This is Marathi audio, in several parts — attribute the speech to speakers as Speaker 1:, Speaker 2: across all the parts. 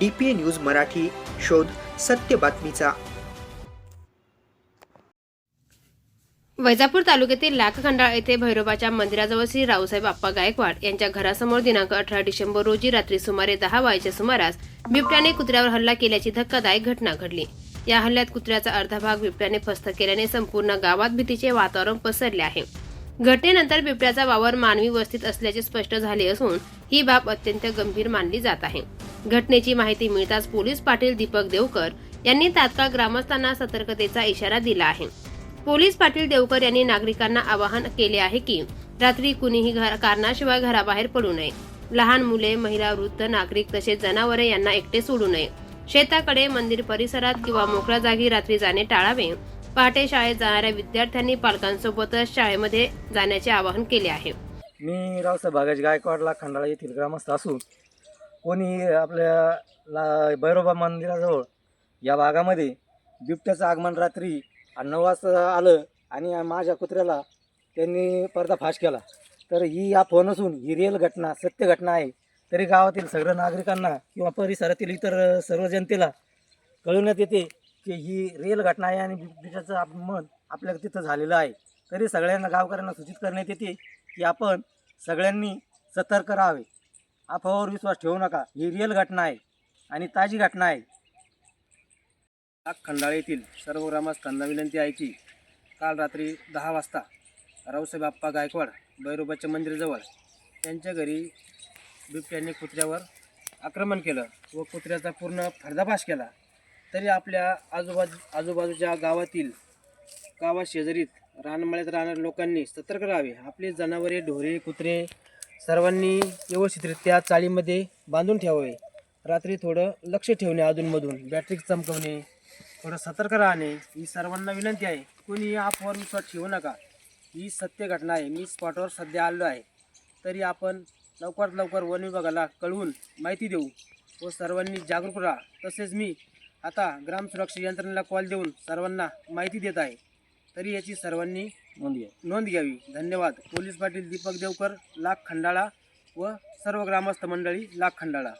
Speaker 1: D P A news Marathi शोध सत्य बातमीचा.
Speaker 2: वैजापूर तालुक्यातील लाखखंडाळ येथे भैरोबाच्या मंदिराजवळ श्री रावसाहेब आप्पा गायकवाड यांच्या घरासमोर दिनांक अठरा डिसेंबर रोजी रात्री सुमारे दहा वाजेच्या सुमारास बिबट्याने कुत्र्यावर हल्ला केल्याची धक्कादायक घटना घडली. या हल्ल्यात कुत्र्याचा अर्धा भाग बिबट्याने फस्त केल्याने संपूर्ण गावात भीतीचे वातावरण पसरले आहे. घटनेनंतर बिबट्याचा वावर मानवी वस्तीत असल्याचे स्पष्ट झाले असून ही बाब अत्यंत गंभीर मानली जात आहे. घटनेची माहिती मिळताच पोलीस पाटील दीपक देवकर यांनी तात्काळ ग्रामस्थांना सतर्कतेचा इशारा दिला आहे. पोलीस पाटील देवकर यांनी नागरिकांना आवाहन केले आहे की रात्री कुणीही घर कारणाशिवाय घराबाहेर पडू नये. लहान मुले महिला वृद्ध नागरिक तसेच जनावरे यांना एकटे सोडू नये. शेताकडे मंदिर परिसरात किंवा मोकळ्या जागी रात्री जाणे टाळावे. पहाटे शाळेत जाणाऱ्या विद्यार्थ्यांनी पालकांसोबतच शाळेमध्ये जाण्याचे आवाहन केले आहे.
Speaker 3: मी रावसाहेब बागाजी गायकवाडला खंडाळा येथील ग्रामस्थ असून कोणी आपल्या ला भैरोबा मंदिराजवळ या भागामध्ये बिबट्याचं आगमन रात्री नऊ वाजता आलं आणि माझ्या कुत्र्याला त्यांनी पर्दाफाश केला. तर ही या फोन असून ही रिअल घटना सत्य घटना आहे. तरी गावातील सर्व नागरिकांना किंवा परिसरातील इतर सर्व जनतेला कळवण्यात येते की ही रिअल घटना आहे आणि बिबट्याचं आगमन आपल्या तिथं झालेलं आहे. तरी सगळ्यांना गावकऱ्यांना सूचित करण्यात येते की आपण सगळ्यांनी सतर्क राहावे. अफवावर विश्वास ठेवू नका. ही रिअल घटना आहे आणि ताजी घटना आहे. खंडाळा येथील सर्व ग्रामस्थांना विनंती आहे की काल रात्री दहा वाजता रावसाहेब आप्पा गायकवाड भैरोबाच्या मंदिराजवळ त्यांच्या घरी बिबट्याने कुत्र्यावर आक्रमण केलं व कुत्र्याचा पूर्ण पर्दाफाश केला. तरी आपल्या आजूबाजू आजूबाजूच्या गावातील गावाशेजारीत रानमाळ्यात राहणाऱ्या लोकांनी सतर्क राहावे. आपले जनावरे ढोरे कुत्रे सर्वांनी व्यवस्थितरित्या चाळीमध्ये बांधून ठेवावे. रात्री थोडं लक्ष ठेवणे अधूनमधून. बॅटरी चमकवणे थोडं सतर्क राहणे ही सर्वांना विनंती आहे. कोणी या विश्वास ठेवू नका. ही सत्य घटना आहे. मी स्पॉटवर सध्या आलो आहे. तरी आपण लवकरात लवकर वन विभागाला कळवून माहिती देऊ व सर्वांनी जागरूक राहा. तसेच मी आता ग्राम सुरक्षा यंत्रणेला कॉल देऊन सर्वांना माहिती देत आहे. तरी याची सर्वांनी नोंद घ्या. नोंद घ्यावी. धन्यवाद. पोलीस पाटील दीपक देवकर लाख खंडाळा व सर्व ग्रामस्थ मंडळी लाख खंडाळा.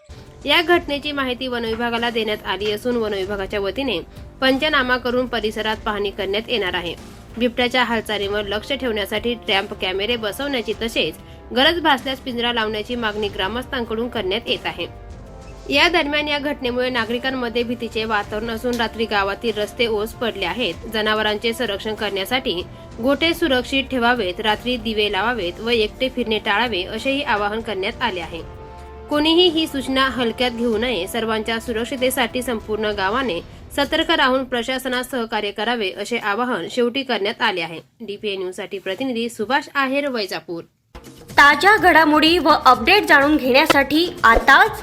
Speaker 2: या घटनेची माहिती वनविभागाला देण्यात आली असून वनविभागाच्या वतीने पंचनामा करून परिसरात पाहणी करण्यात येणार आहे. बिबट्याच्या हालचालीवर लक्ष ठेवण्यासाठी ट्रॅम्प कॅमेरे बसवण्याची तसेच गरज भासल्यास पिंजरा लावण्याची मागणी ग्रामस्थांकडून करण्यात येत आहे. या दरम्यान या घटनेमुळे नागरिकांमध्ये भीतीचे वातावरण असून रात्री गावातील रस्ते ओस पडले आहेत. जनावरांचे संरक्षण करण्यासाठी गोटे सुरक्षित ठेवावेत रात्री दिवे लावावेत व एकटे फिरणे टाळावे असेही आवाहन करण्यात आले आहे. कोणीही ही सूचना हलक्यात घेऊ नये. सर्वांच्या सुरक्षितेसाठी संपूर्ण गावाने सतर्क राहून प्रशासनास सहकार्य करावे असे आवाहन शेवटी करण्यात आले आहे. डीपीए न्यूजसाठी प्रतिनिधी सुभाष आहेर वैजापूर.
Speaker 4: ताज्या घडामोडी व अपडेट जाणून घेण्यासाठी आताच